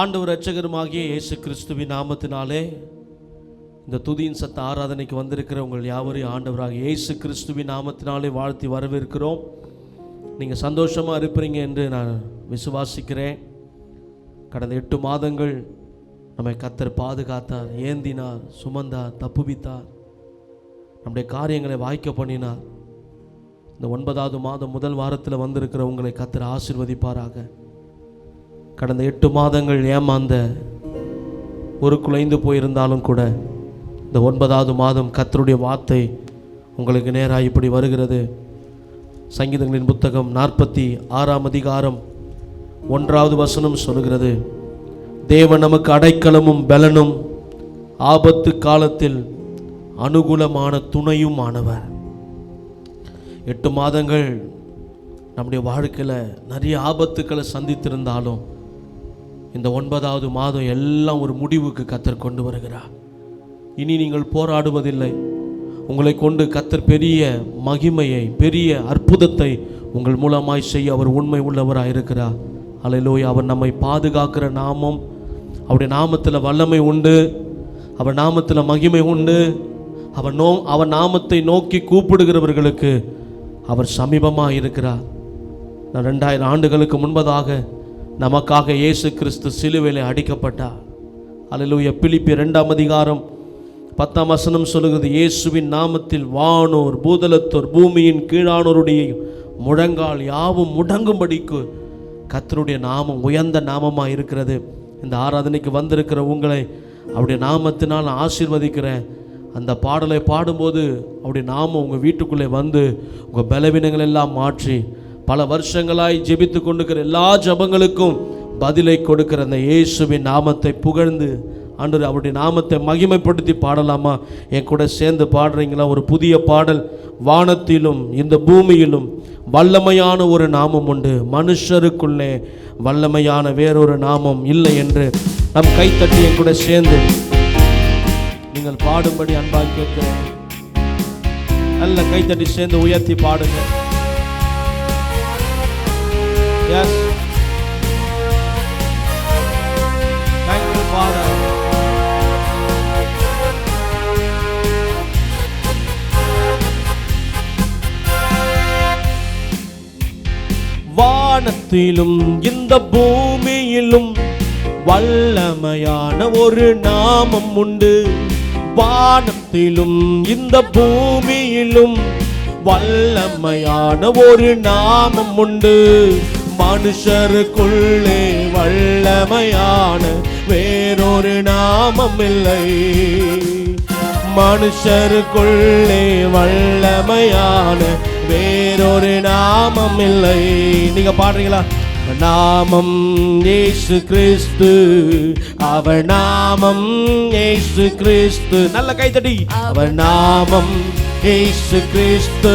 ஆண்டவர் ரட்சகருமாகிய இயேசு கிறிஸ்துவின் நாமத்தினாலே இந்த துதியின் சத்த ஆராதனைக்கு வந்திருக்கிற உங்கள் யாவரையும் ஆண்டவராக இயேசு கிறிஸ்துவின் நாமத்தினாலே வாழ்த்தி வரவேற்கிறோம். நீங்கள் சந்தோஷமாக இருப்பீங்க என்று நான் விசுவாசிக்கிறேன். கடந்த எட்டு மாதங்கள் நம்மை கத்தர் பாதுகாத்தார் ஏந்தினார் சுமந்தார் தப்புவித்தார். நம்முடைய காரியங்களை வாய்க்க பண்ணினார். இந்த ஒன்பதாவது மாதம் முதல் வாரத்தில் வந்திருக்கிற உங்களை கத்தர் ஆசிர்வதிப்பாராக. கடந்த எட்டு மாதங்கள் ஏமாந்த ஒரு குலைந்து போயிருந்தாலும் கூட இந்த ஒன்பதாவது மாதம் கத்தருடைய வார்த்தை உங்களுக்கு நேராக இப்படி வருகிறது. சங்கீதங்களின் புத்தகம் நாற்பத்தி ஆறாம் அதிகாரம் ஒன்றாவது வசனம் சொல்கிறது தேவன் நமக்கு அடைக்கலமும் பலனும் ஆபத்து காலத்தில் அனுகூலமான துணையும் ஆனவர் எட்டு மாதங்கள் நம்முடைய வாழ்க்கையில் நிறைய ஆபத்துக்களை சந்தித்திருந்தாலும் இந்த ஒன்பதாவது மாதம் எல்லாம் ஒரு முடிவுக்கு கத்தர் கொண்டு வருகிறார். இனி நீங்கள் போராடுவதில்லை. உங்களை கொண்டு கத்தர் பெரிய மகிமையை பெரிய அற்புதத்தை உங்கள் மூலமாய் செய்ய அவர் உண்மை உள்ளவராக இருக்கிறார் அலையிலோய் அவர் நம்மை பாதுகாக்கிற நாமம் அவருடைய நாமத்தில் வல்லமை உண்டு. அவர் நாமத்தில் மகிமை உண்டு. அவர் நோ அவர் நாமத்தை நோக்கி கூப்பிடுகிறவர்களுக்கு அவர் சமீபமாக இருக்கிறார். நான் ரெண்டாயிரம் ஆண்டுகளுக்கு முன்பதாக நமக்காக இயேசு கிறிஸ்து சிலுவையிலே அடிக்கப்பட்டார். அல்லேலூயா பிலிப்பி ரெண்டாம் அதிகாரம் பத்தாம் வசனம் சொல்லுகிறது இயேசுவின் நாமத்தில் வானோர் பூதலத்தோர் பூமியின் கீழானோருடைய முழங்கால் யாவும் முடங்கும்படிக்கு கத்தருடைய நாமம் உயர்ந்த நாமமாக இருக்கிறது. இந்த ஆராதனைக்கு வந்திருக்கிற உங்களை அவருடைய நாமத்தினால் நான் ஆசீர்வதிக்கிறேன். அந்த பாடலை பாடும்போது அவருடைய நாமம் உங்கள் வீட்டுக்குள்ளே வந்து உங்கள் பலவீனங்கள் எல்லாம் மாற்றி பல வருஷங்களாய் ஜெபித்து கொண்டிருக்கிற எல்லா ஜெபங்களுக்கும் பதிலை கொடுக்கிற அந்த இயேசுவின் நாமத்தை புகழ்ந்து அன்று அவருடைய நாமத்தை மகிமைப்படுத்தி பாடலாமா? என் கூட சேர்ந்து பாடுறீங்களா? ஒரு புதிய பாடல் வானத்திலும் இந்த பூமியிலும். வல்லமையான ஒரு நாமம் உண்டு. மனுஷருக்குள்ளே வல்லமையான வேறொரு நாமம் இல்லை என்று நம் கைத்தட்டியை கூட சேர்ந்து நீங்கள் பாடும்படி அன்பாக கேட்கிறேன். நல்ல கைத்தட்டி சேர்ந்து உயர்த்தி பாடுங்கள். Yes. வானத்திலும் இந்த பூமியிலும் வல்லமையான ஒரு நாமம் உண்டு. வானத்திலும் இந்த பூமியிலும் வல்லமையான ஒரு நாமம் உண்டு. மனுஷருக்குள்ளே வல்லமையான வேறொரு நாமம் இல்லை. மனுஷருக்குள்ளே வல்லமையான வேறொரு நாமம் இல்லை. நீங்க பாடுறீங்களா? நாமம் ஏசு கிறிஸ்து. அவர் நாமம் ஏசு கிறிஸ்து. நல்ல கைத்தடி அவர் நாமம் ஏசு கிறிஸ்து.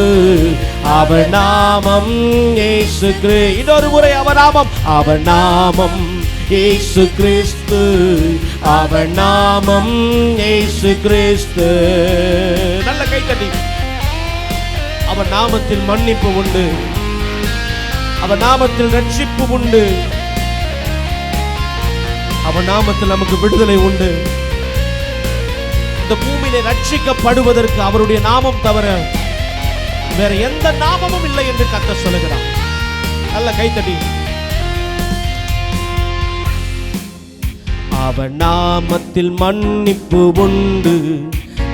அவர் நாமம் ஏசு கிறிஸ்து இன்னொரு முறை அவர் நாமம். அவர் நாமம் ஏசு கிறிஸ்து. அவர் நாமம் ஏசு கிறிஸ்து. நல்ல கைத்தடி அவர் நாமத்தில் மன்னிப்பு உண்டு. அவர் நாமத்தில் ரட்சிப்பு உண்டு. அவர் நாமத்தில் நமக்கு விடுதலை உண்டு. இந்த பூமியில ரட்சிக்கப்படுவதற்கு அவருடைய நாமம் தவிர வேற எந்த நாமமும் இல்லை என்று கத்த சொல்லுகிறார். நல்ல கைத்தடி அவன் நாமத்தில் மன்னிப்பு உண்டு.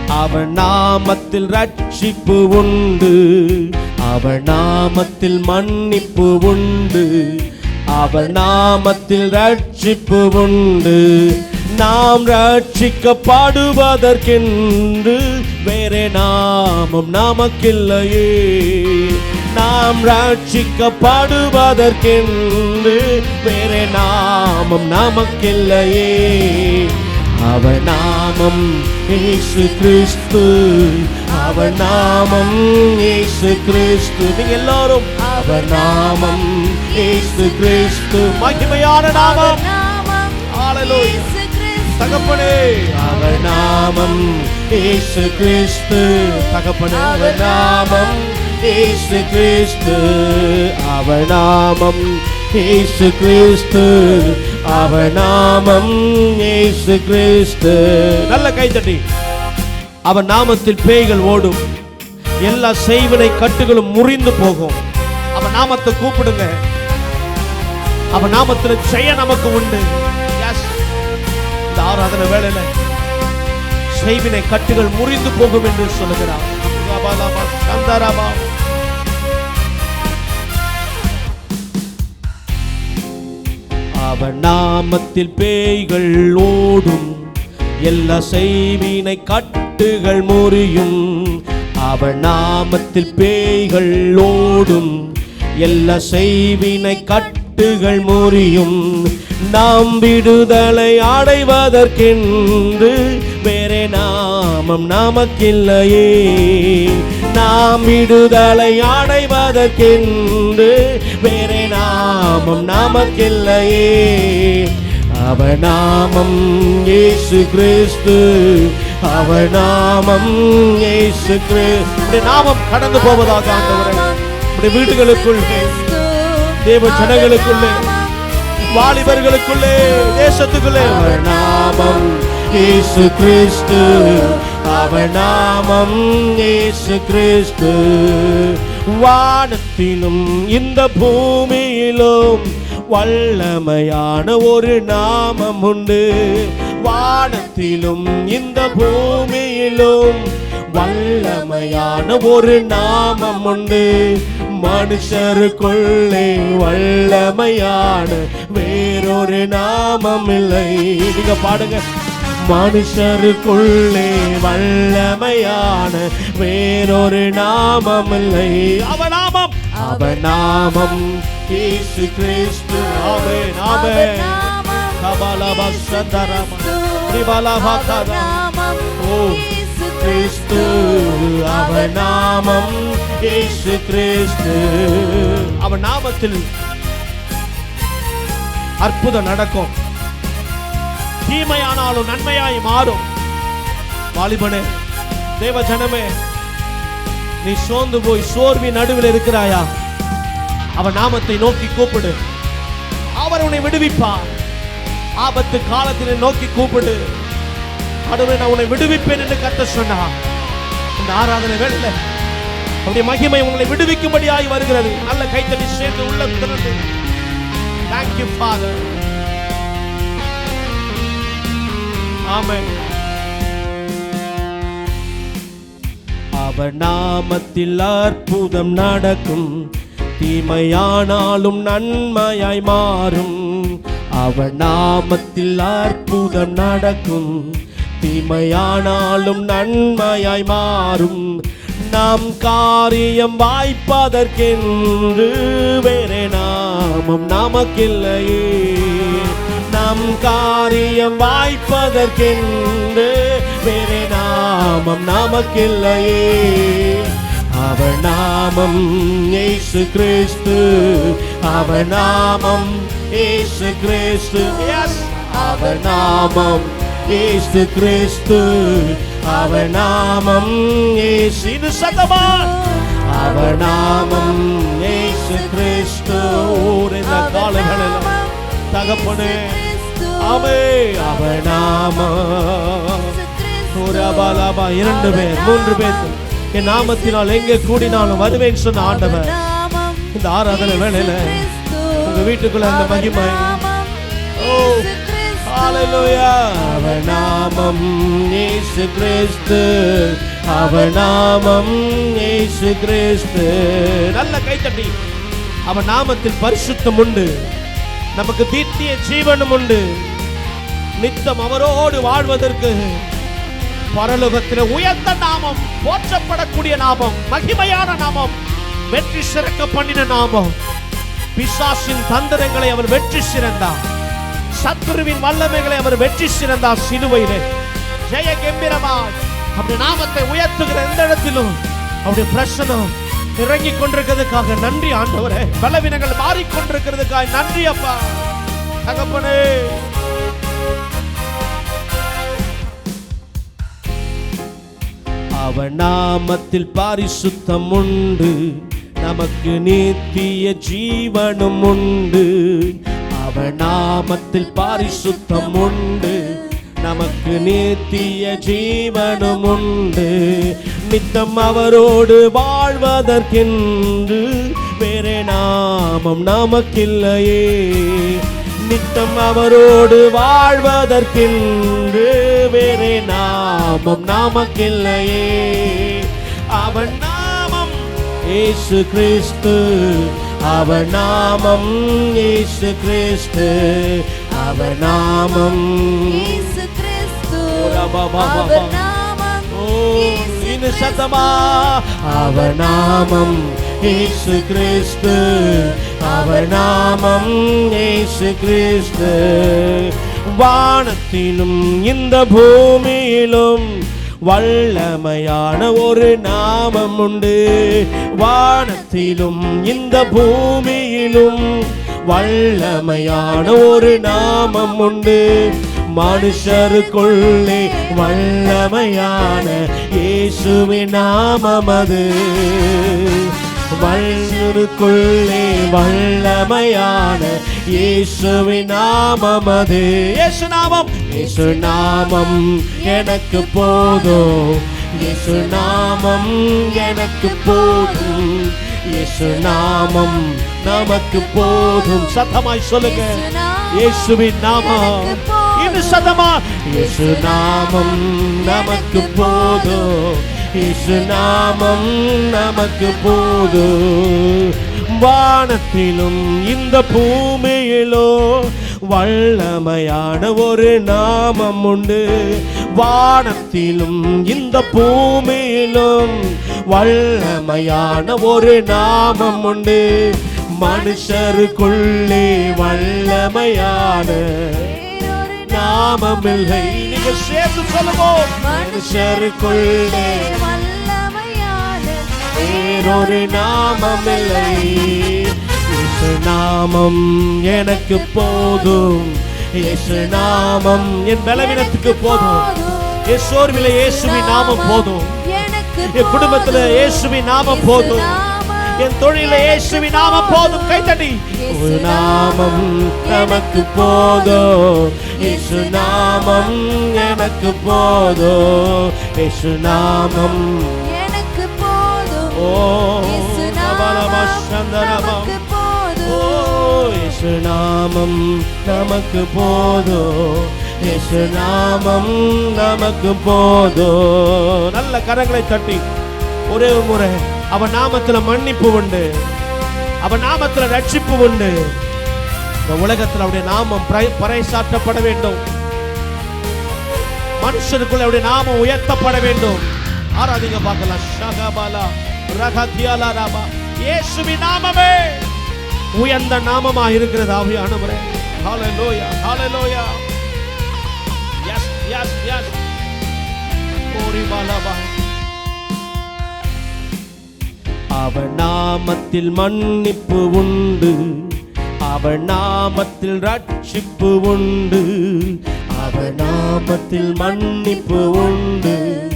அவர் நாமத்தில் ரட்சிப்பு உண்டு. அவர் நாமத்தில் மன்னிப்பு உண்டு. அவர் நாமத்தில் ரட்சிப்பு உண்டு. நாம் ரட்சிக்கப்படுவதற்கென்று வேறே நாமம் நமக்கில்லையே. நாம் ரட்சிக்கப்படுவதற்கென்று வேறே நாமம் நமக்கில்லையே. அவர் நாமம் இயேசு கிறிஸ்து. அவர் நாமம் இயேசு கிறிஸ்து. நீங்க எல்லாரும் அவர் நாமம் இயேசு கிறிஸ்து. மகிமையான நாமம். தகப்பனே. அவர் நாமம் இயேசு கிறிஸ்து. தகப்பனே அவர் நாமம் இயேசு கிறிஸ்து. அவர் நாமம் இயேசு கிறிஸ்து அவர் நாமம் இயேசு கிறிஸ்து நல்ல கைத்தட்டி அவர் நாமத்தில் பேய்கள் ஓடும். எல்லா செய்வினை கட்டுகளும் முறிந்து போகும். அவன் நாமத்தை கூப்பிடுங்க. அவன் நாமத்தில் செய்ய நமக்கு உண்டு. இந்த ஆராதனை வேளையில செய்வினை கட்டுகள் முறிந்து போகும் என்று சொல்லுகிறார். அவன் நாமத்தில் பேய்கள் ஓடும். எல்லா செய்வினை கட்டுகள் முறியும். அவன் நாமத்தில் பேய்கள் ஓடும். எல்லா செய்வினை கட்டுகள் முறியும். நாம் விடுதலை அடைவதற்கென்று வேறே நாமம் நமக்கில்லையே. நாம் விடுதலை அடைவதற்கென்று வேறே நாமம் நமக்கில்லையே. அவர் நாமம் இயேசு கிறிஸ்து அவர் நாமம் இயேசு கிறிஸ்து. நாமம் கடந்து போவதாக ஆண்டவரே உடைய வீடுகளுக்குள்ளே தேவ ஜனங்களுக்குள்ளே வாலிபர்களுக்குள்ளே தேசத்துக்குள்ளே. அவர் நாமம் இயேசு கிறிஸ்து அவர் நாமம் இயேசு கிறிஸ்து. வானத்திலும் இந்த பூமியிலும் வல்லமையான ஒரு நாமம் உண்டு. வானத்திலும் இந்த பூமியிலும் வல்லமையான ஒரு நாமம் உண்டு. மனுஷருக்குள்ளே வல்லமையான வேறொரு நாமம் இல்லை. நீங்க பாடுங்க. மனுஷருக்குள்ளே வல்லமையான வேறொரு நாமம் இல்லை அவ நாமம். அவ நாமம். இயேசு கிறிஸ்து. ஆமே ஆமே கபாலபா சந்தரம திபாலபா கதா ஓ கிறிஸ்து. அவ நாமம். இயேசு கிறிஸ்து. அவ நாமத்தில் அற்புதம் நடக்கும். தீமையானாலும் நன்மையாய் மாறும். வாலிபனே தேவ ஜனமே நீ சோர்ந்து போய் சோர்வி நடுவில் இருக்கிறாயா? அவன் நாமத்தை நோக்கி கூப்பிடு. அவர் உன்னை விடுவிப்பார். ஆபத்து காலத்திலே நோக்கி கூப்பிடு. கடவுளை நான் உன்னை விடுவிப்பேன் என்று கத்த சொன்னா இந்த ஆராதனை வேலை அவருடைய மகிமை உங்களை விடுவிக்கும்படியாகி வருகிறது. நல்ல கைத்தடி சேர்ந்து உள்ள திறந்து. தேங்க்யூ ஃபாதர் ஆமென். அவர் நாமத்தில் அற்புதம் நடக்கும். தீமையானாலும் நன்மையாய் மாறும். அவர் நாமத்தில் அற்புதம் நடக்கும். தீமையானாலும் நன்மையாய் மாறும். நாம் காரியம் வாய்ப்பதற்கென்று வேறே நாமம் நமக்கில்லையே. நம் காரியம் வாய்ப்பதற்கென்று வேறே நாமம் நமக்கில்லையே. அவர் நாமம் இயேசு கிறிஸ்து. அவர் நாமம் இயேசு கிறிஸ்து. எஸ் அவர் நாமம் இயேசு கிறிஸ்து. அவர் நாமம் இயேசு. இது அவர் நாமம் இயேசு கிறிஸ்து. இந்த காலங்களில் தகப்பனே. அவே அவனாமா இரண்டு பேர் மூன்று பேர். என் நாமத்தினால் எங்கே கூடினாலும் வருவேன் சொன்ன ஆண்டவர். இந்த ஆராதனை வேலையில உங்க வீட்டுக்குள்ள அந்த மகிமை. ஓ அவநாமம் ஏசு நாமம் கிறிஸ்து. அவநாமம் நாமம் கிறிஸ்து. நல்ல கைத்தட்டி. அவன் நாமத்தில் பரிசுத்தம் உண்டு. நமக்கு தீட்டிய ஜீவனும் உண்டு. நித்தம் அவரோடு வாழ்வதற்கு பரலோகத்தில் உயர்ந்த நாமம் போற்றப்படக்கூடிய நாமம் மகிமையான நாமம் வெற்றி சிறக்க பண்ணின நாமம். பிசாசின் தந்திரங்களை அவர் வெற்றி சிறந்தார். சத்துருவின் வல்லமைகளை அவர் வெற்றி சிறந்தார் சிலுவையிலே. ஜெய கம்பீரமாய் அப்படி நாமத்தை உயர்த்துகிற எந்த இடத்திலும் அவருடைய பிரசனம் இறங்கிக் கொண்டிருக்கிறதுக்காக நன்றி ஆண்டவரே. பலவீனங்கள் மாறிக்கொண்டிருக்கிறதுக்காக நன்றி அப்பா. தகப்பனே. அவன் நாமத்தில் பாரிசுத்தம் உண்டு. நமக்கு நீத்திய ஜீவனும் உண்டு. அவன் நாமத்தில் பாரிசுத்தம் உண்டு. நமக்கு நீத்திய ஜீவனும் உண்டு. நித்தம் அவரோடு வாழ்வதற்கென்று வேறே நாமம் நமக்கில்லையே. நித்தம் அவரோடு வாழ்வதற்கென்று வேறே நாமம் நமக்கில்லையே. அவன் நாமம் இயேசு கிறிஸ்து. அவன் நாமம் இயேசு கிறிஸ்து. அவன் நாமம் இயேசு கிறிஸ்து. ஓ இயேசு இன்னும் சத்தமா? அவர் நாமம் இயேசு கிறிஸ்து. அவர் நாமம் இயேசு கிறிஸ்து. வானத்திலும் இந்த பூமியிலும் வல்லமையான ஒரு நாமம் உண்டு. வானத்திலும் இந்த பூமியிலும் வல்லமையான ஒரு நாமம் உண்டு. மனுஷருக்குள்ளே வல்லமையான இயேசுவின் நாமம் அது. மனுஷருக்குள்ளே வல்லமையான இயேசுவின் நாமம் அது. இயேசு நாமம். இயேசு நாமம் எனக்கு போதும். இயேசு நாமம் எனக்கு போதும். இயேசு நாமம் நமக்கு போதும். சத்தமாய் சொல்லுங்க. இயேசுவின் நாமம் இது சதமா? இயேசு நாமம் நமக்கு போதும் இயேசு நாமம் நமக்கு போதும் வானத்திலும் இந்த பூமியிலோ வல்லமையான ஒரு நாமம் உண்டு. வானத்திலும் இந்த பூமியிலும் வல்லமையான ஒரு நாமம் உண்டு. மனுஷருக்குள்ளே வல்லமையான நாமம் இல்லை நீங்க சேர்ந்து சொல்லுவோம். மனுஷருக்குள்ளே வல்லமையான வேறொரு நாமம் இல்லை இயேசு நாமம் எனக்கு போதும். இயேசு நாமம் என் பலவீனத்துக்கு போதும். என் சோர்வில இயேசுவின் நாமம் போதும். என் குடும்பத்துல இயேசுவின் நாமம் போதும். என் தொழில இயேசுவின் நாமம் போதும். கைத்தட்டி ஒரு நாமம் நமக்கு போதும். இயேசு நாமம் எனக்கு போதும். இயேசு நாமம் எனக்கு போதும். ஓ. நமக்கு ஓ போதும் இயேசு நாமம் நமக்கு போதும். இயேசு நாமம் நமக்கு போதும். நல்ல கரங்களை தட்டி. ஒரு முறை. அவன் நாமத்துல மன்னிப்பு உண்டு. அவன் நாமத்துல ரட்சிப்பு உண்டு. இந்த உலகத்தில் அவருடைய நாமம் பிரை- பறைசாற்றப்பட வேண்டும். மனுஷனுக்குள்ள அவருடைய நாமம் உயர்த்தப்பட வேண்டும். ஆராதிங்க பார்க்கலாம். ஷகபாலா ரகத்தியாலா ராபா. இயேசுவி நாமமே. உயர்ந்த நாமமா இருக்கிறது ஆவியானவரே. ஹalleluya ஹalleluya. எஸ் எஸ் எஸ் கோரி பாலாபா அவன் நாமத்தில் மன்னிப்பு உண்டு. அவன் நாமத்தில் ரட்சிப்பு உண்டு. அவன் நாமத்தில் மன்னிப்பு உண்டு.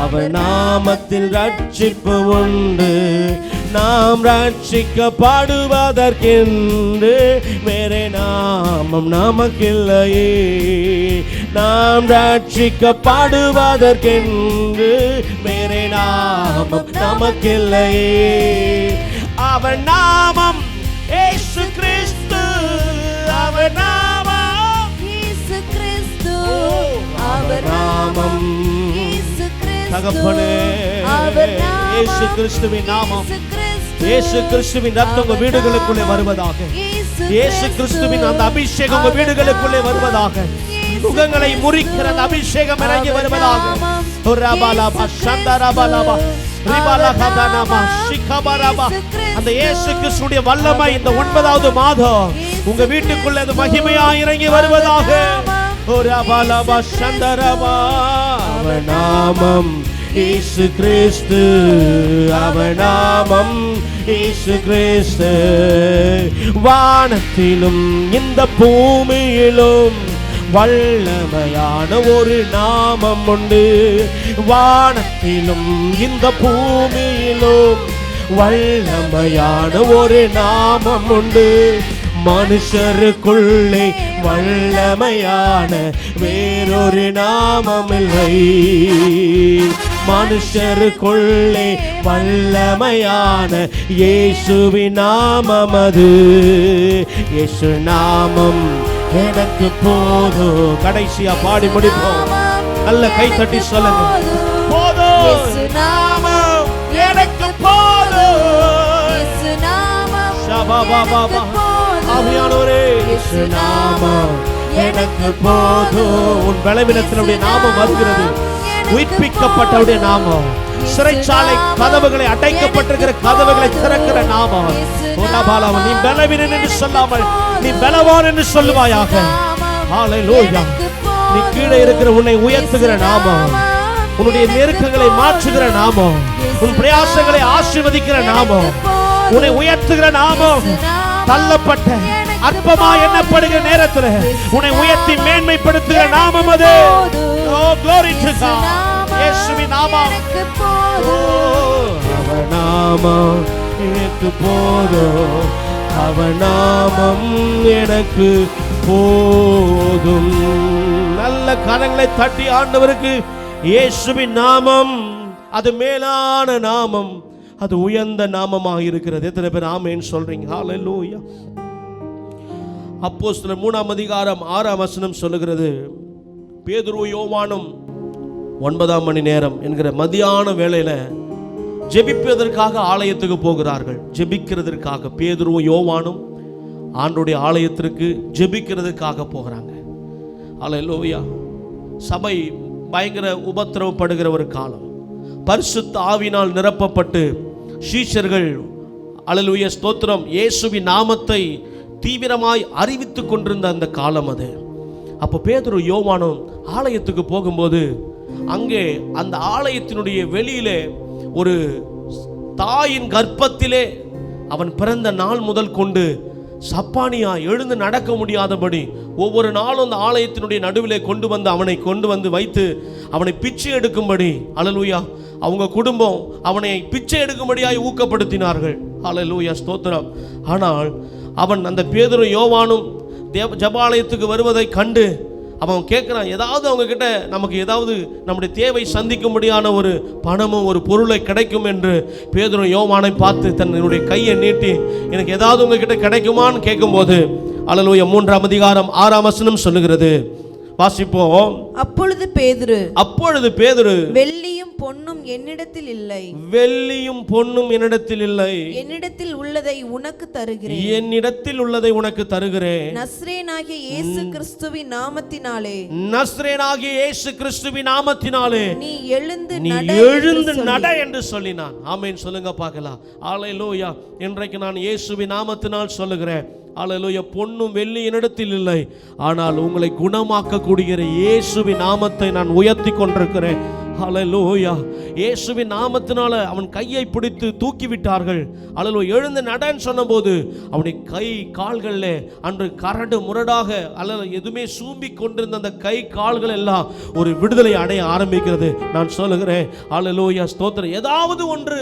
அவன் நாமத்தில் ரட்சிப்பு உண்டு. நாம் ரட்சிக்கப்படுவதற்கென்று வேறே நாமம் நமக்கில்லையே. நாம் ரட்சிக்கப்படுவதற்கென்று நாமம் நமக்கில்லையே அவன் நாமம் ஏசு கிறிஸ்து. அவன் நாமம் இயேசு கிறிஸ்து. அவர் நாமம். இயேசு கிறிஸ்து. தகப்பனே அவர் நாமம் இயேசு கிறிஸ்துவின் நாமம். இயேசு கிறிஸ்துவின் ரத்தம் உங்க வீடுகளுக்குள்ளே வருவதாக. இயேசு கிறிஸ்துவின் அந்த அபிஷேகம் உங்க வீடுகளுக்குள்ளே வருவதாக. முகங்களை முறிக்கிற அந்த அபிஷேகம் இறங்கி வருவதாக. ரபாலாபா, சந்தரபாலாபா, ரிபாலகதனமா, சிகபரபா. அந்த இயேசு கிறிஸ்துடைய வல்லமை இந்த ஒன்பதாவது மாதம் உங்க வீட்டுக்குள்ள அது மகிமையா இறங்கி வருவதாக. ரபாலாபா, சந்தரபா. நாமம் இயேசு கிறிஸ்து அவநாமம் நாமம் இயேசு கிறிஸ்து வானத்திலும் இந்த பூமியிலும் வல்லமையான ஒரு நாமம் உண்டு. வானத்திலும் இந்த பூமியிலும் வல்லமையான ஒரு நாமம் உண்டு. மனுஷருக்குள்ளே வல்லமையான வேறொரு நாமம் இல்லை. மனுஷருக்குள்ளே வல்லமையான இயேசுவின் நாமம் அது. இயேசு நாமம் எனக்கு போதும். கடைசியா பாடி முடிப்போம். நல்ல கை தட்டி சொல்லுங்க. போதும். நாமம். எனக்கு போதும். நாமம். ஷபா பா பா பா. எனக்கு போதும். ஆவியானவரே. நாமம். எனக்கு போதும். உன் பலவீனத்தினுடைய நாமம் வருகிறது. உயிர்ப்பிக்கப்பட்டவுடைய நாமம். சிறைச்சாலை கதவுகளை அடைக்கப்பட்டிருக்கிற கதவுகளை திறக்கிற நாமம். நீ பலவீனன் என்று சொல்லாமல் நீ பலவான் என்று சொல்லுவாயாக. ஹalleluya. நீ கீழே இருக்கிற உன்னை உயர்த்துகிற நாமம். உன்னுடைய நெருக்கங்களை மாற்றுகிற நாமம். உன் பிரயாசங்களை ஆசீர்வதிக்கிற நாமம். உன்னை உயர்த்துகிற நாமம். தள்ளப்பட்ட அற்பமா எண்ணப்படுகிற நேரத்தில் உன்னை உயர்த்தி மேன்மைப்படுத்துகிற நாமம் அது. ஓ glory to God. இயேசுவின் நாமம். நாமம். எனக்கு போதும். அவநாமம் நாமம் எனக்கு போதும். நல்ல கரங்களை தட்டி ஆண்டவருக்கு இயேசுவின் நாமம் அது மேலான நாமம் அது உயர்ந்த நாமமாக இருக்கிறது. எத்தனை பேர் ஆமேன்னு சொல்றீங்க? ஹalleluya சில மூணாம் அதிகாரம் ஆறாம் வசனம் சொல்லுகிறது. பேதுரு யோவானும் ஒன்பதாம் மணி நேரம் என்கிற மதியான வேலையில் ஜெபிப்பதற்காக ஆலயத்துக்கு போகிறார்கள். ஜெபிக்கிறதற்காக பேதுருவும் யோவானும் ஆண்டுடைய ஆலயத்திற்கு ஜெபிக்கிறதுக்காக போகிறாங்க. அல்லேலூயா சபை பயங்கர உபத்திரவப்படுகிற ஒரு காலம். பரிசுத்த ஆவினால் நிரப்பப்பட்டு சீஷர்கள் அழலுய ஸ்தோத்திரம் இயேசுவின் நாமத்தை தீவிரமாய் அறிவித்துக் கொண்டிருந்த அந்த காலம் அது. அப்போ பேதுரு யோவானும் ஆலயத்துக்கு போகும்போது அங்கே அந்த ஆலயத்தினுடைய வெளியிலே ஒரு தாயின் கர்ப்பத்திலே அவன் பிறந்த நாள் முதல் கொண்டு சப்பானியா எழுந்து நடக்க முடியாதபடி ஒவ்வொரு நாளும் அந்த ஆலயத்தினுடைய நடுவிலே கொண்டு வந்து அவனை கொண்டு வந்து வைத்து அவனை பிச்சை எடுக்கும்படி அலலூயா அவங்க குடும்பம் அவனை பிச்சை எடுக்கும்படியாய் ஊக்கப்படுத்தினார்கள். அலலூயா ஸ்தோத்திரம். ஆனால் அவன் அந்த பேதரும் யோவானும் தேவ ஜபாலயத்துக்கு வருவதை கண்டு அவன் கேட்குறான் ஏதாவது அவங்கக்கிட்ட நமக்கு ஏதாவது நம்முடைய தேவை சந்திக்கும்படியான ஒரு பணமும் ஒரு பொருளை கிடைக்கும் என்று பேதுரு யோமானை பார்த்து தன்னுடைய கையை நீட்டி எனக்கு ஏதாவது உங்ககிட்ட கிடைக்குமான்னு கேட்கும்போது அல்லலூய மூன்றாம் அதிகாரம் ஆறாம் வசனம் சொல்லுகிறது வாசிப்போம். அப்பொழுது பேதுரு அப்பொழுது பேதுரு வெள்ளியும் பொன்னும் என்னிடத்தில் இல்லை. வெள்ளியும் பொன்னும் என்னிடத்தில் இல்லை. என்னிடத்தில் உள்ளதை உனக்கு தருகிறேன். என்னிடத்தில் உள்ளதை உனக்கு தருகிறேன். நஸ்ரேனாகிய இயேசு கிறிஸ்துவின் நாமத்தினாலே. நஸ்ரேனாகிய இயேசு கிறிஸ்துவின் நாமத்தினாலே. நீ எழுந்து நீ நட எழுந்து நட என்று சொல்லினான். ஆமென். சொல்லுங்க பார்க்கலாம். ஆலையிலோயா இன்றைக்கு நான் இயேசுவின் நாமத்தினால் சொல்லுகிறேன். ஆலையிலோயா பொண்ணும் வெள்ளி என்னிடத்தில் இல்லை. ஆனால் உங்களை குணமாக்கக்கூடிய இயேசுவின் நாமத்தை நான் உயர்த்தி கொண்டிருக்கிறேன். ஹalleluya இயேசுவின் நாமத்தினால அவன் கையை பிடித்து தூக்கி விட்டார்கள் அல்லலோ எழுந்து நடன்னு சொன்னபோது அவனுடைய கை கால்களில் அன்று கரடு முரடாக அல்லது எதுவுமே சூம்பி கொண்டிருந்த அந்த கை கால்கள் எல்லாம் ஒரு விடுதலை அடைய ஆரம்பிக்கிறது. நான் சொல்லுகிறேன் அலலோயா ஸ்தோத்திரம். ஏதாவது ஒன்று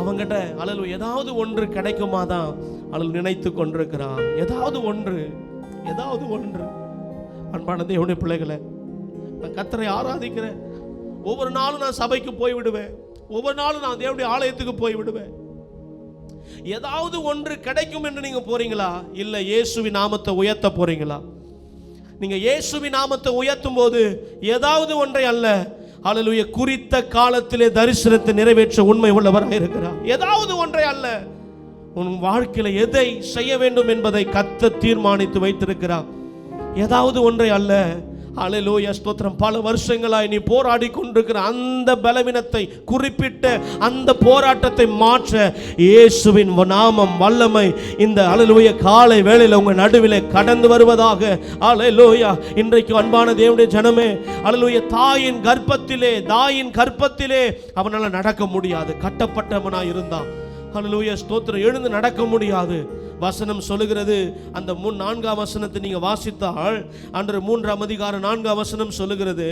அவங்கிட்ட அலலோ ஏதாவது ஒன்று கிடைக்குமா தான் அலல் நினைத்து கொண்டிருக்கிறான். ஏதாவது ஒன்று ஏதாவது ஒன்று. அன்பான தேவனுடைய பிள்ளைகளை நான் கத்தரை ஆராதிக்கிறேன். ஒவ்வொரு நாளும் நான் சபைக்கு போய் விடுவேன் ஒவ்வொரு நாளும் நான் தேவனுடைய ஆலயத்துக்கு போய் விடுவேன் ஏதாவது ஒன்று கிடைக்கும் என்று நீங்க போறீங்களா? இல்ல இயேசுவி நாமத்தை உயர்த்த போறீங்களா? நீங்க இயேசுவி நாமத்தை உயர்த்தும் போது ஏதாவது ஒன்றை அல்ல. அழலுய குறித்த காலத்திலே தரிசனத்தை நிறைவேற்ற உண்மை உள்ளவராக இருக்கிறார். ஏதாவது ஒன்றை அல்ல. உன் வாழ்க்கையில எதை செய்ய வேண்டும் என்பதை கத்த தீர்மானித்து வைத்திருக்கிறார். ஏதாவது ஒன்றை அல்ல. அலையிலோயா ஸ்தோத்திரம். பல வருஷங்களாய் நீ போராடி கொண்டிருக்கிற அந்த பலவீனத்தை குறிப்பிட்ட அந்த போராட்டத்தை மாற்ற இயேசுவின் நாமம் வல்லமை. இந்த அலையிலோய காலை வேளையில் உங்கள் நடுவிலே கடந்து வருவதாக. அலையிலோயா இன்றைக்கு அன்பான தேவனுடைய ஜனமே அலையிலோய தாயின் கர்ப்பத்திலே தாயின் கர்ப்பத்திலே அவனால் நடக்க முடியாது. கட்டப்பட்டவனாய் இருந்தான். ஹalleluya ஸ்தோத்திரம். எழுந்து நடக்க முடியாது. வசனம் சொல்லுகிறது. அந்த முன் நான்காம் வசனத்தை நீங்க வாசித்தால் அன்று மூன்றாம் அதிகாரம் நான்காம் வசனம் சொல்லுகிறது.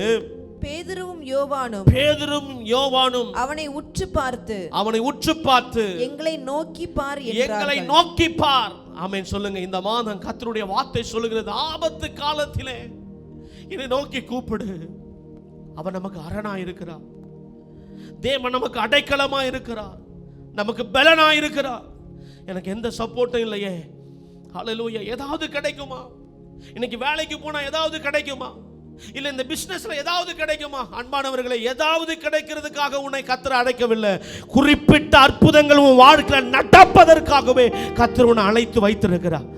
பேதுருவும் யோவானும் பேதரும் யோவானும் அவனை உற்று பார்த்து அவனை உற்று பார்த்து எங்களை நோக்கி பார் எங்களை நோக்கி பார். ஆமென். சொல்லுங்க. இந்த மாதம் கர்த்தருடைய வார்த்தை சொல்லுகிறது. ஆபத்து காலத்திலே என்னை நோக்கி கூப்பிடு. அவன் நமக்கு அரணா இருக்கிறார் தேவன் நமக்கு அடைக்கலமா இருக்கிறார் நமக்கு பலனா இருக்கிறார் எனக்கு எந்த சப்போர்ட்டும் இல்லையே. ஹalleluya ஏதாவது கிடைக்குமா? இன்னைக்கு வேலைக்கு போனால் ஏதாவது கிடைக்குமா? இல்ல இந்த பிசினஸ்ல ஏதாவது கிடைக்குமா? அன்பானவர்களை ஏதாவது கிடைக்கிறதுக்காக உன்னை கத்திர அழைக்கவில்லை. குறிப்பிட்ட அற்புதங்கள் உன் வாழ்க்கையில் நடப்பதற்காகவே கத்திர உன்னை அழைத்து வைத்திருக்கிறார்.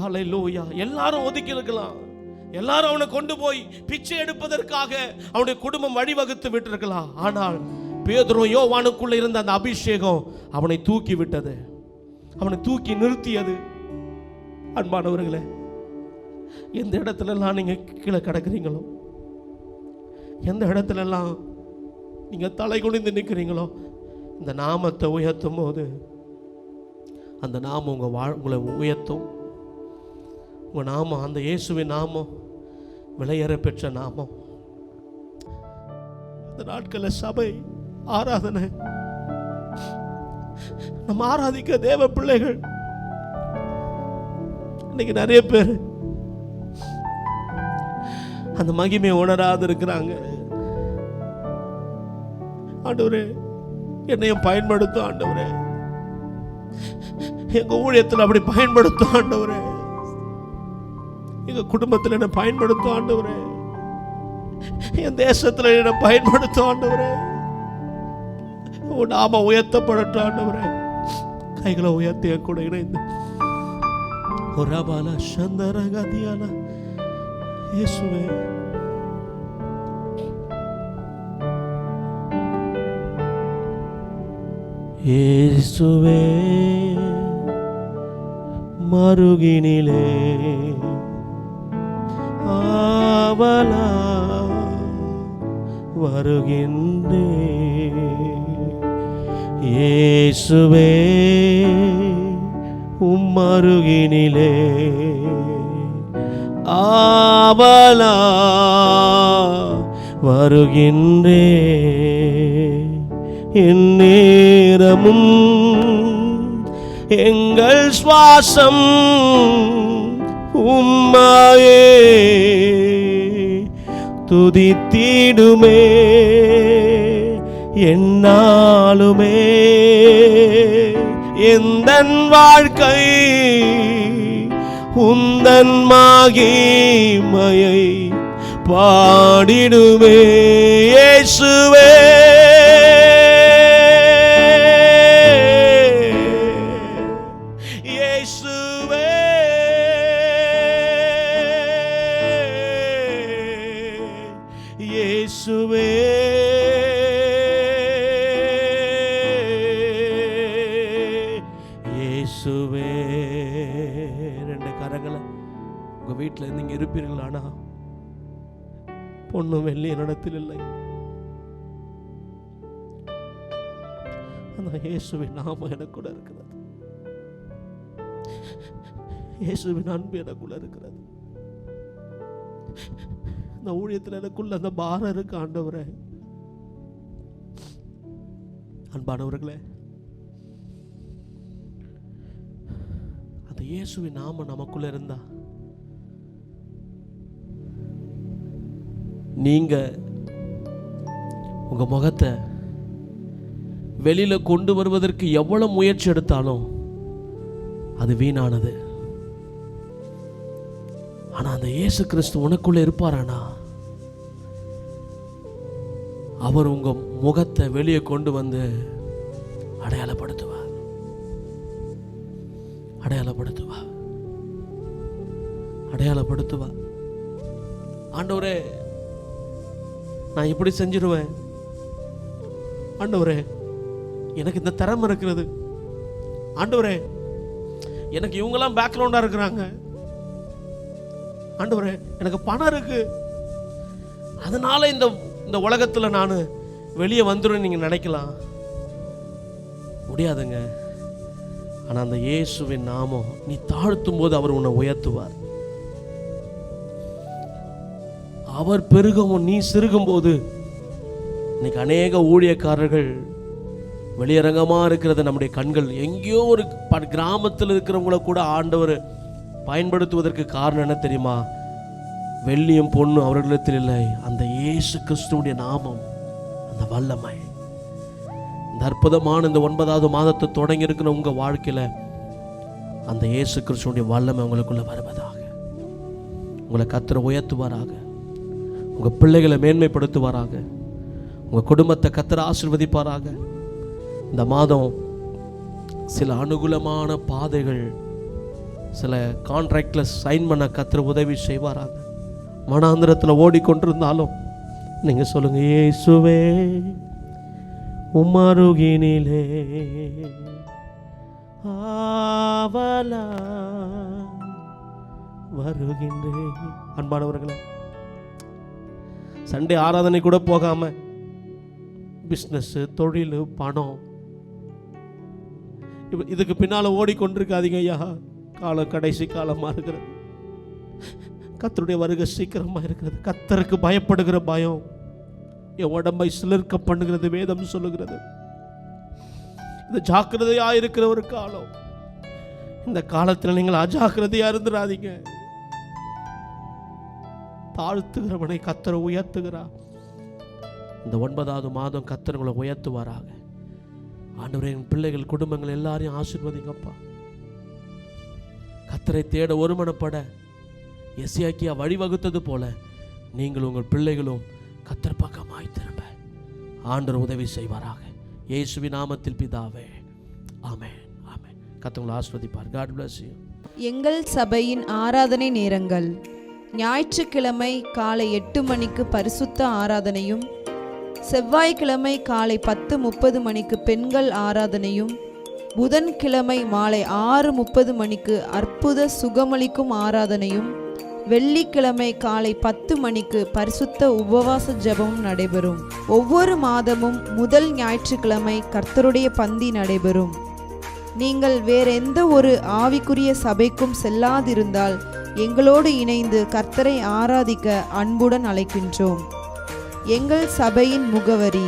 ஹalleluya எல்லாரும் ஒதுக்கி இருக்கலாம். எல்லாரும் அவனை கொண்டு போய் பிச்சை எடுப்பதற்காக அவனுடைய குடும்பம் வழிவகுத்து விட்டிருக்கலாம். ஆனால் பேதுரும் யோவானுக்குள்ள இருந்த அந்த அபிஷேகம் அவனை தூக்கி விட்டது. அவனை தூக்கி நிறுத்தியது. அன்பானவர்களே எந்த இடத்துலலாம் நீங்கள் கீழே கிடக்குறீங்களோ எந்த இடத்துலலாம் நீங்கள் தலை குனிந்து நிற்கிறீங்களோ இந்த நாமத்தை உயர்த்தும் போது அந்த நாமம் உங்கள் வாழ் உங்களை உயர்த்தும். உங்கள் நாமம் அந்த இயேசுவின் நாமம் விலையேற பெற்ற நாமம். இந்த நாட்களில் சபை ஆராதனை நம்ம ஆராதிக்க தேவ பிள்ளைகள். இன்னைக்கு நிறைய பேர் அந்த மகிமையை உணராது இருக்கிறாங்க ஆண்டவரே என்னையும் பயன்படுத்தும் ஆண்டவரே. எங்க ஊழியத்தில் அப்படி பயன்படுத்தும் ஆண்டவரே. எங்க குடும்பத்தில் என்ன பயன்படுத்தும் ஆண்டவரே. என் தேசத்தில் என்ன பயன்படுத்தும் ஆண்டவரே. உன் நாம உயர்த்தப்படட்டும் ஆண்டவரே. கைகளை உயர்த்தி என் கூட இணைந்து. ஒரு பால சந்தர இயேசுவே. இயேசுவே மருகினிலே ஆவலா வருகின்றே இயேசுவே உம்மருகினிலே ஆவலா வருகின்றே என் நேரமும் எங்கள் சுவாசம் உம்மாயே துதித்திடுமே. என்னாலுமே எந்தன் வாழ்க்கை உந்தன் மாகிமையை பாடிடுமே இயேசுவே. பொண்ணும் வெள்ளி என்னிடத்தில் இல்லை. அந்த இயேசுவின் நாமம் எனக்குள்ள இருக்கிறது. இயேசுவின் அன்பு எனக்குள்ள இருக்கிறது. இந்த ஊழியத்தில் எனக்குள்ள அந்த பாரம் இருக்கு ஆண்டவரே. அன்பானவர்களே அந்த இயேசுவின் நாமம் நமக்குள்ள இருந்தா நீங்க உங்கள் முகத்தை வெளியில கொண்டு வருவதற்கு எவ்வளவு முயற்சி எடுத்தாலும் அது வீணானது. ஆனால் அந்த இயேசு கிறிஸ்து உனக்குள்ளே இருப்பாரானா? அவர் உங்க முகத்தை வெளியே கொண்டு வந்து அடையாளப்படுத்துவார். அடையாளப்படுத்துவார். அடையாளப்படுத்துவார். ஆண்டவரே நான் இப்படி செஞ்சிருவேன். ஆண்டவரே எனக்கு இந்த திறமை இருக்கிறது. ஆண்டவரே எனக்கு இவங்கெல்லாம் பேக்ரவுண்டாக இருக்கிறாங்க. ஆண்டவரே எனக்கு பணம் இருக்கு. அதனால இந்த இந்த உலகத்தில் நான் வெளியே வந்துடும் நீங்கள் நினைக்கலாம். முடியாதுங்க. ஆனால் அந்த இயேசுவின் நாமம் நீ தாழ்த்தும் போது அவர் உன்னை உயர்த்துவார். அவர் பெருகவும் நீ சிறுகும் போது இன்னைக்கு அநேக ஊழியக்காரர்கள் வெளியரங்கமாக இருக்கிறது நம்முடைய கண்கள். எங்கேயோ ஒரு கிராமத்தில் இருக்கிறவங்கள கூட ஆண்டவர் பயன்படுத்துவதற்கு காரணம் என்ன தெரியுமா? வெள்ளியும் பொண்ணு அவர்களிடத்தில் இல்லை. அந்த இயேசு கிறிஸ்துவனுடைய நாமம் அந்த வல்லமை. இந்த அற்புதமான இந்த ஒன்பதாவது மாதத்தை தொடங்கி இருக்கிற உங்கள் வாழ்க்கையில் அந்த இயேசு கிறிஸ்துவனுடைய வல்லமை உங்களுக்குள்ளே வருவதாக. உங்களை கத்திர உயர்த்துவாராக. உங்கள் பிள்ளைகளை மேன்மைப்படுத்துவாராக. உங்கள் குடும்பத்தை கத்திர ஆசிர்வதிப்பாராக. இந்த மாதம் சில அனுகூலமான பாதைகள் சில கான்ட்ராக்டில் சைன் பண்ண கத்திர உதவி செய்வாராக. மனாந்திரத்தில் ஓடிக்கொண்டிருந்தாலும் நீங்கள் சொல்லுங்கள் இயேசுவே உமருகினிலே ஆவலா வருகின்றேன். அன்பானவர்களே சண்டே ஆராதனை கூட போகாம. பிஸ்னஸ்ஸு தொழில் பணம். இப்ப இதுக்கு பின்னால் ஓடிக்கொண்டிருக்காதீங்க ஐயா. காலம் கடைசி காலமாக இருக்கிறது. கத்தருடைய வருகை சீக்கிரமாக இருக்கிறது. கத்தருக்கு பயப்படுகிற பயம். என் உடம்பை சிலிர்க்க பண்ணுகிறது வேதம் சொல்லுகிறது. இந்த ஜாக்கிரதையாக இருக்கிற ஒரு காலம். இந்த காலத்தில் நீங்கள் அஜாக்கிரதையாக இருந்துடாதீங்க தாழ்த்துகிறவனை கத்தரை உயர்த்துகிறார். இந்த ஒன்பதாவது மாதம் கத்தர்களை உயர்த்துவாராக. ஆண்டவரே என் பிள்ளைகள் குடும்பங்கள் எல்லாரையும் ஆசிர்வதிங்கப்பா. கத்தரை தேட ஒருமனப்பட எஸ்யாக்கியா வழிவகுத்தது போல நீங்கள் உங்கள் பிள்ளைகளும் கத்தர் பக்கமாய் திரும்ப. ஆண்டவர் உதவி செய்வாராக. இயேசுவி நாமத்தில் பிதாவே. Amen amen. கத்தவங்களை ஆஸ்வதிப்பார் காட் பிளஸ் யூ எங்கள் சபையின் ஆராதனை நேரங்கள். ஞாயிற்றுக்கிழமை காலை எட்டு மணிக்கு பரிசுத்த ஆராதனையும் செவ்வாய்க்கிழமை காலை பத்து முப்பது மணிக்கு பெண்கள் ஆராதனையும் புதன்கிழமை மாலை ஆறு முப்பது மணிக்கு அற்புத சுகமளிக்கும் ஆராதனையும் வெள்ளிக்கிழமை காலை பத்து மணிக்கு பரிசுத்த உபவாச ஜெபமும் நடைபெறும். ஒவ்வொரு மாதமும் முதல் ஞாயிற்றுக்கிழமை கர்த்தருடைய பந்தி நடைபெறும். நீங்கள் வேறெந்த ஒரு ஆவிக்குரிய சபைக்கும் செல்லாதிருந்தால் எங்களோடு இணைந்து கர்த்தரை ஆராதிக்க அன்புடன் அழைக்கின்றோம். எங்கள் சபையின் முகவரி